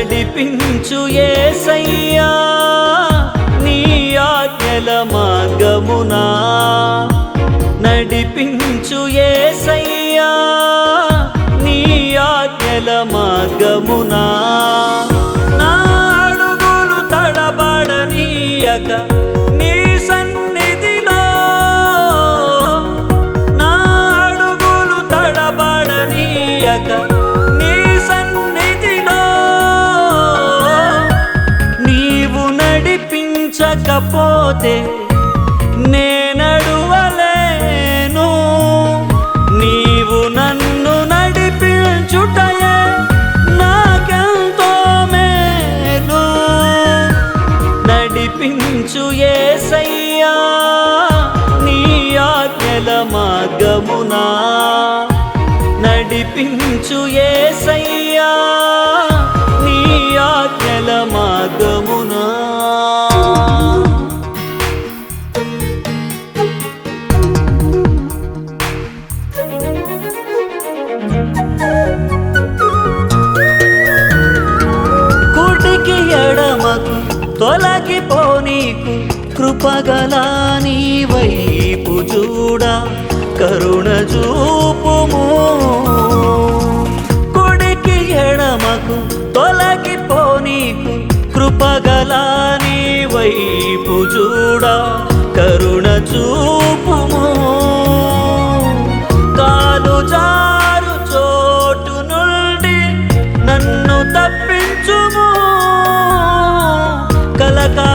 నడిపించు ఏసయ్యా నీ ఆజ్ఞల మార్గమునా. నడిపించు ఏసయ్యా నీ ఆజ్ఞల మార్గమునా. నాడుగులు తడబడనీయక లేకపోతే నేనడువలేను. నీవు నన్ను నడిపించుటయే నాకెంతో మేలు. నడిపించు ఏసయ్యా నీ ఆజ్ఞల మార్గమునా. నడిపించు ఏసయ్యా తొలగిపోనీకు కృపగలా నీ వైపు చూడ కరుణ చూపుము. ಕಲಕ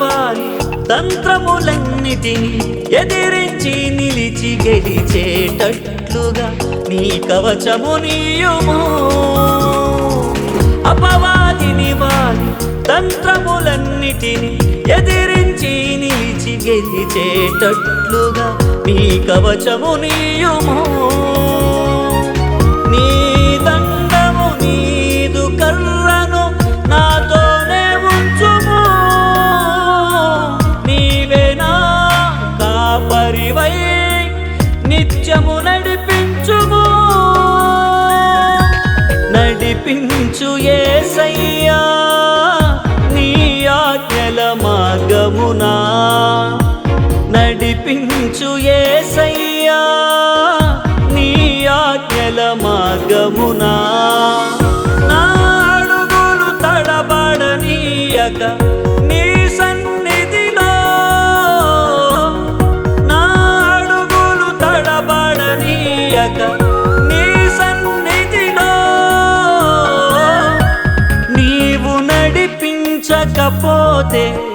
వారి తంత్రములన్నిటిని ఎదిరించి నిలిచి గెలిచేటట్లుగా నీ కవచము నీయుము. అపవాదిని వారి తంత్రములన్నిటిని ఎదిరించి నిలిచి గెలిచేటట్లుగా నీ కవచము నీయుము. నడిపించు ఏసయ్యా నీ ఆజ్ఞల మార్గమునా. నడిపించు ఏసయ్యా నీ ఆజ్ఞల మార్గమునా. నాడుగులు తడబడనీయక నీవు నడిపించకపోతే